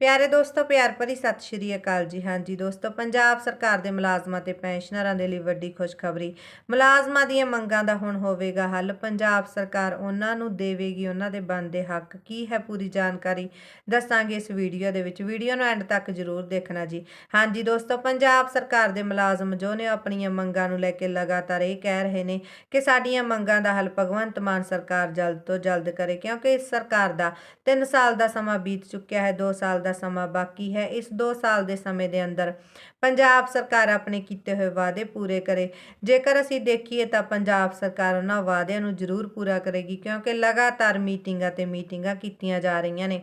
ਪਿਆਰੇ ਦੋਸਤੋ, ਪਿਆਰ ਭਰੀ ਸਤਿ ਸ਼੍ਰੀ ਅਕਾਲ ਜੀ। ਹਾਂਜੀ ਦੋਸਤੋ, ਪੰਜਾਬ ਸਰਕਾਰ ਦੇ ਮੁਲਾਜ਼ਮਾਂ ਤੇ ਪੈਨਸ਼ਨਰਾਂ ਦੇ ਲਈ ਵੱਡੀ ਖੁਸ਼ਖਬਰੀ। ਮੁਲਾਜ਼ਮਾਂ ਦੀਆਂ ਮੰਗਾਂ ਦਾ ਹੁਣ ਹੋਵੇਗਾ ਹੱਲ। ਪੰਜਾਬ ਸਰਕਾਰ ਉਹਨਾਂ ਨੂੰ ਦੇਵੇਗੀ, ਉਹਨਾਂ ਦੇ ਬਣਦੇ ਹੱਕ। ਕੀ ਹੈ ਪੂਰੀ ਜਾਣਕਾਰੀ ਦੱਸਾਂਗੇ ਇਸ ਵੀਡੀਓ ਦੇ ਵਿੱਚ। ਵੀਡੀਓ ਨੂੰ ਐਂਡ ਤੱਕ ਜ਼ਰੂਰ ਦੇਖਣਾ ਜੀ। ਹਾਂਜੀ ਦੋਸਤੋ, ਪੰਜਾਬ ਸਰਕਾਰ ਦੇ ਮੁਲਾਜ਼ਮ ਜੋ ਨੇ ਆਪਣੀਆਂ ਮੰਗਾਂ ਨੂੰ ਲੈ ਕੇ ਲਗਾਤਾਰ ਇਹ ਕਹਿ ਰਹੇ ਨੇ ਕਿ ਸਾਡੀਆਂ ਮੰਗਾਂ ਦਾ ਹੱਲ ਭਗਵੰਤ ਮਾਨ ਸਰਕਾਰ ਜਲਦ ਤੋਂ ਜਲਦ ਕਰੇ, ਕਿਉਂਕਿ ਇਸ ਸਰਕਾਰ ਦਾ 3 ਸਾਲ ਦਾ ਸਮਾਂ ਬੀਤ ਚੁੱਕਿਆ ਹੈ। 2 ਸਾਲ ਦਾ ਸਮਾਂ ਬਾਕੀ ਹੈ। ਇਸ 2 ਸਾਲ ਦੇ ਸਮੇਂ ਦੇ ਅੰਦਰ ਪੰਜਾਬ ਸਰਕਾਰ ਆਪਣੇ ਕੀਤੇ ਹੋਏ ਵਾਅਦੇ ਪੂਰੇ ਕਰੇ। ਜੇਕਰ ਅਸੀਂ ਦੇਖੀਏ ਤਾਂ ਪੰਜਾਬ ਸਰਕਾਰ ਉਹਨਾਂ ਵਾਅਦਿਆਂ ਨੂੰ ਜ਼ਰੂਰ ਪੂਰਾ ਕਰੇਗੀ ਕਿਉਂਕਿ ਲਗਾਤਾਰ ਮੀਟਿੰਗਾਂ ਤੇ ਮੀਟਿੰਗਾਂ ਕੀਤੀਆਂ ਜਾ ਰਹੀਆਂ ਨੇ।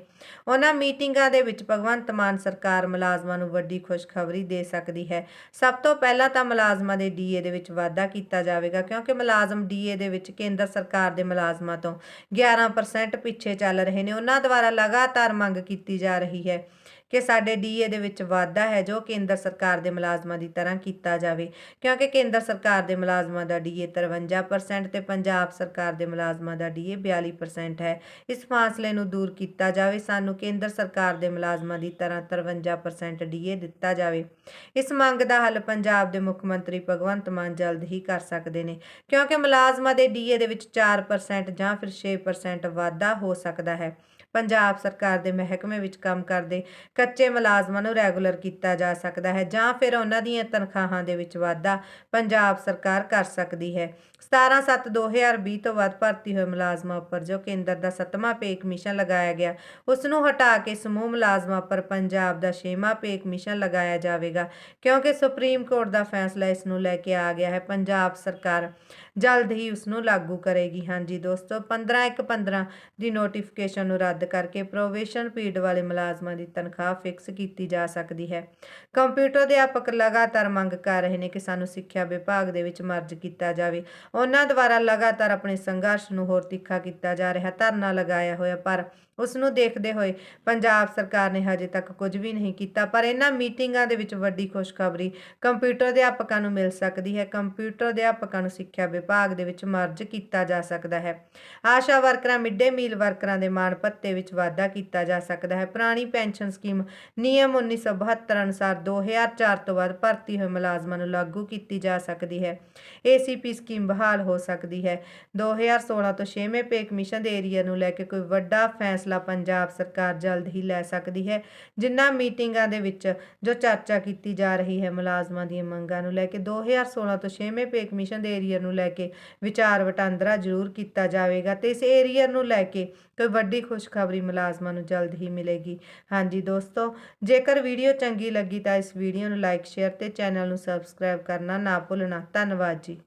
ਉਹਨਾਂ ਮੀਟਿੰਗਾਂ ਦੇ ਵਿੱਚ ਭਗਵੰਤ ਮਾਨ ਸਰਕਾਰ ਮੁਲਾਜ਼ਮਾਂ ਨੂੰ ਵੱਡੀ ਖੁਸ਼ਖਬਰੀ ਦੇ ਸਕਦੀ ਹੈ। ਸਭ ਤੋਂ ਪਹਿਲਾਂ ਤਾਂ ਮੁਲਾਜ਼ਮਾਂ ਦੇ ਡੀਏ ਦੇ ਵਿੱਚ ਵਾਧਾ ਕੀਤਾ ਜਾਵੇਗਾ ਕਿਉਂਕਿ ਮੁਲਾਜ਼ਮ ਡੀਏ ਦੇ ਵਿੱਚ ਕੇਂਦਰ ਸਰਕਾਰ ਦੇ ਮੁਲਾਜ਼ਮਾਂ ਤੋਂ 11% ਪਿੱਛੇ ਚੱਲ ਰਹੇ ਨੇ। ਉਹਨਾਂ ਦੁਆਰਾ ਲਗਾਤਾਰ ਮੰਗ ਕੀਤੀ ਜਾ ਰਹੀ ਹੈ ਕਿ ਸਾਡੇ ਡੀਏ ਦੇ ਵਿੱਚ ਵਾਧਾ ਹੈ ਜੋ ਕੇਂਦਰ ਸਰਕਾਰ ਦੇ ਮੁਲਾਜ਼ਮਾਂ ਦੀ ਤਰ੍ਹਾਂ ਕੀਤਾ ਜਾਵੇ। ਕਿਉਂਕਿ ਕੇਂਦਰ ਸਰਕਾਰ ਦੇ ਮੁਲਾਜ਼ਮਾਂ ਦਾ ਡੀਏ 53% ਤੇ ਪੰਜਾਬ ਸਰਕਾਰ ਦੇ ਮੁਲਾਜ਼ਮਾਂ ਦਾ ਡੀਏ 42% ਹੈ। ਇਸ ਫਾਸਲੇ ਨੂੰ ਦੂਰ ਕੀਤਾ ਜਾਵੇ, ਸਾਨੂੰ ਕੇਂਦਰ ਸਰਕਾਰ ਦੇ ਮੁਲਾਜ਼ਮਾਂ ਦੀ ਤਰ੍ਹਾਂ 53% ਡੀਏ ਦਿੱਤਾ ਜਾਵੇ। ਇਸ ਮੰਗ ਦਾ ਹੱਲ ਪੰਜਾਬ ਦੇ ਮੁੱਖ ਮੰਤਰੀ ਭਗਵੰਤ ਮਾਨ ਜਲਦ ਹੀ ਕਰ ਸਕਦੇ ਨੇ, ਕਿਉਂਕਿ ਮੁਲਾਜ਼ਮਾਂ ਦੇ ਡੀਏ ਦੇ ਵਿੱਚ 4% ਜਾਂ ਫਿਰ 6% ਵਾਧਾ ਹੋ ਸਕਦਾ ਹੈ। ਪੰਜਾਬ ਸਰਕਾਰ ਦੇ ਮਹਿਕਮੇ ਵਿੱਚ ਕੰਮ ਕਰਦੇ ਕੱਚੇ ਮੁਲਾਜ਼ਮਾਂ ਨੂੰ ਰੈਗੂਲਰ ਕੀਤਾ ਜਾ ਸਕਦਾ ਹੈ ਜਾਂ ਫਿਰ ਉਹਨਾਂ ਦੀਆਂ ਤਨਖਾਹਾਂ ਦੇ ਵਿੱਚ ਵਾਧਾ ਪੰਜਾਬ ਸਰਕਾਰ ਕਰ ਸਕਦੀ ਹੈ। 17/7/2020 ਤੋਂ ਵੱਧ ਭਰਤੀ ਹੋਏ ਮੁਲਾਜ਼ਮਾਂ ਉੱਪਰ ਜੋ ਕੇਂਦਰ ਦਾ ਸੱਤਵਾਂ ਪੇ ਕਮਿਸ਼ਨ ਲਗਾਇਆ ਗਿਆ, ਉਸ ਨੂੰ ਹਟਾ ਕੇ ਸਮੂਹ ਮੁਲਾਜ਼ਮਾਂ ਉੱਪਰ ਪੰਜਾਬ ਦਾ ਛੇਵਾਂ ਪੇ ਕਮਿਸ਼ਨ ਲਗਾਇਆ ਜਾਵੇਗਾ, ਕਿਉਂਕਿ ਸੁਪਰੀਮ ਕੋਰਟ ਦਾ ਫੈਸਲਾ ਇਸ ਨੂੰ ਲੈ ਕੇ ਆ ਗਿਆ ਹੈ। ਪੰਜਾਬ ਸਰਕਾਰ ਜਲਦ ਹੀ ਉਸ ਨੂੰ ਲਾਗੂ ਕਰੇਗੀ। ਹਾਂਜੀ ਦੋਸਤੋ 15 ਇੱਕ 15 ਦੀ ਨੋਟੀਫਿਕੇਸ਼ਨ ਨੂੰ ਰੱਦ ਕਰਕੇ ਪ੍ਰੋਵੇਸ਼ਨ ਪੀਰੀਅਡ ਵਾਲੇ ਮੁਲਾਜ਼ਮਾਂ ਦੀ ਤਨਖਾਹ ਫਿਕਸ ਕੀਤੀ ਜਾ ਸਕਦੀ ਹੈ। ਕੰਪਿਊਟਰ ਅਧਿਆਪਕ ਲਗਾਤਾਰ ਮੰਗ ਕਰ ਰਹੇ ਨੇ ਕਿ ਸਾਨੂੰ ਸਿੱਖਿਆ ਵਿਭਾਗ ਦੇ ਵਿੱਚ ਮਰਜ ਕੀਤਾ ਜਾਵੇ। ਉਹਨਾਂ ਦੁਆਰਾ ਲਗਾਤਾਰ ਆਪਣੇ ਸੰਘਰਸ਼ ਨੂੰ ਹੋਰ ਤਿੱਖਾ ਕੀਤਾ ਜਾ ਰਿਹਾ, ਧਰਨਾ ਲਗਾਇਆ ਹੋਇਆ, ਪਰ ਉਸ ਨੂੰ ਦੇਖਦੇ ਹੋਏ ਪੰਜਾਬ ਸਰਕਾਰ ਨੇ ਹਜੇ ਤੱਕ ਕੁਝ ਵੀ ਨਹੀਂ ਕੀਤਾ। ਪਰ ਇਹਨਾਂ ਮੀਟਿੰਗਾਂ ਦੇ ਵਿੱਚ ਵੱਡੀ ਖੁਸ਼ਖਬਰੀ ਕੰਪਿਊਟਰ ਅਧਿਆਪਕਾਂ ਨੂੰ ਮਿਲ ਸਕਦੀ ਹੈ। ਕੰਪਿਊਟਰ ਅਧਿਆਪਕਾਂ ਨੂੰ ਸਿੱਖਿਆ ਵਿਭਾਗ ਦੇ ਵਿੱਚ ਮਰਜ ਕੀਤਾ ਜਾ ਸਕਦਾ ਹੈ। ਆਸ਼ਾ ਵਰਕਰਾਂ ਮਿੱਡੇ ਮੀਲ ਵਰਕਰਾਂ ਦੇ ਮਾਣ ਭੱਤੇ ਵਿੱਚ ਵਾਧਾ ਕੀਤਾ ਜਾ ਸਕਦਾ ਹੈ। ਪੁਰਾਣੀ ਪੈਨਸ਼ਨ ਸਕੀਮ ਨਿਯਮ 1972 ਅਨੁਸਾਰ 2004 ਤੋਂ ਬਾਅਦ ਭਰਤੀ ਹੋਏ ਮੁਲਾਜ਼ਮਾਂ ਨੂੰ ਲਾਗੂ ਕੀਤੀ ਜਾ ਸਕਦੀ ਹੈ। ਏਸੀਪੀ ਸਕੀਮ ਬਹਾਲ ਹੋ ਸਕਦੀ ਹੈ। 2016 ਤੋਂ 6ਵੇਂ ਪੇ ਕਮਿਸ਼ਨ ਦੇ ਏਰੀਆ ਨੂੰ ਲੈ ਕੇ ਕੋਈ ਵੱਡਾ ਫੈਸਲਾ ਪੰਜਾਬ ਸਰਕਾਰ ਜਲਦ ਹੀ ਲੈ ਸਕਦੀ ਹੈ। ਜਿਨ੍ਹਾਂ ਮੀਟਿੰਗਾਂ ਦੇ ਵਿੱਚ ਜੋ ਚਰਚਾ ਕੀਤੀ ਜਾ ਰਹੀ ਹੈ ਮੁਲਾਜ਼ਮਾਂ ਦੀਆਂ ਮੰਗਾਂ ਨੂੰ ਲੈ ਕੇ 2016 ਤੋਂ 6ਵੇਂ ਪੇ ਕਮਿਸ਼ਨ ਦੇ ਏਰੀਆ ਨੂੰ ਲੈ ਕੇ ਵਿਚਾਰ ਵਟਾਂਦਰਾ ਜ਼ਰੂਰ ਕੀਤਾ ਜਾਵੇਗਾ ਤੇ ਇਸ ਏਰੀਆ ਨੂੰ ਲੈ ਕੇ ਕੋਈ ਵੱਡੀ ਖੁਸ਼ਖਬਰੀ ਮੁਲਾਜ਼ਮਾਂ ਨੂੰ ਜਲਦ ਹੀ ਮਿਲੇਗੀ। ਹਾਂਜੀ ਦੋਸਤੋ, ਜੇਕਰ ਵੀਡੀਓ ਚੰਗੀ ਲੱਗੀ ਤਾਂ ਇਸ ਵੀਡੀਓ ਨੂੰ ਲਾਈਕ, ਸ਼ੇਅਰ ਤੇ ਚੈਨਲ ਨੂੰ ਸਬਸਕ੍ਰਾਈਬ ਕਰਨਾ ਨਾ ਭੁੱਲਣਾ। ਧੰਨਵਾਦ ਜੀ।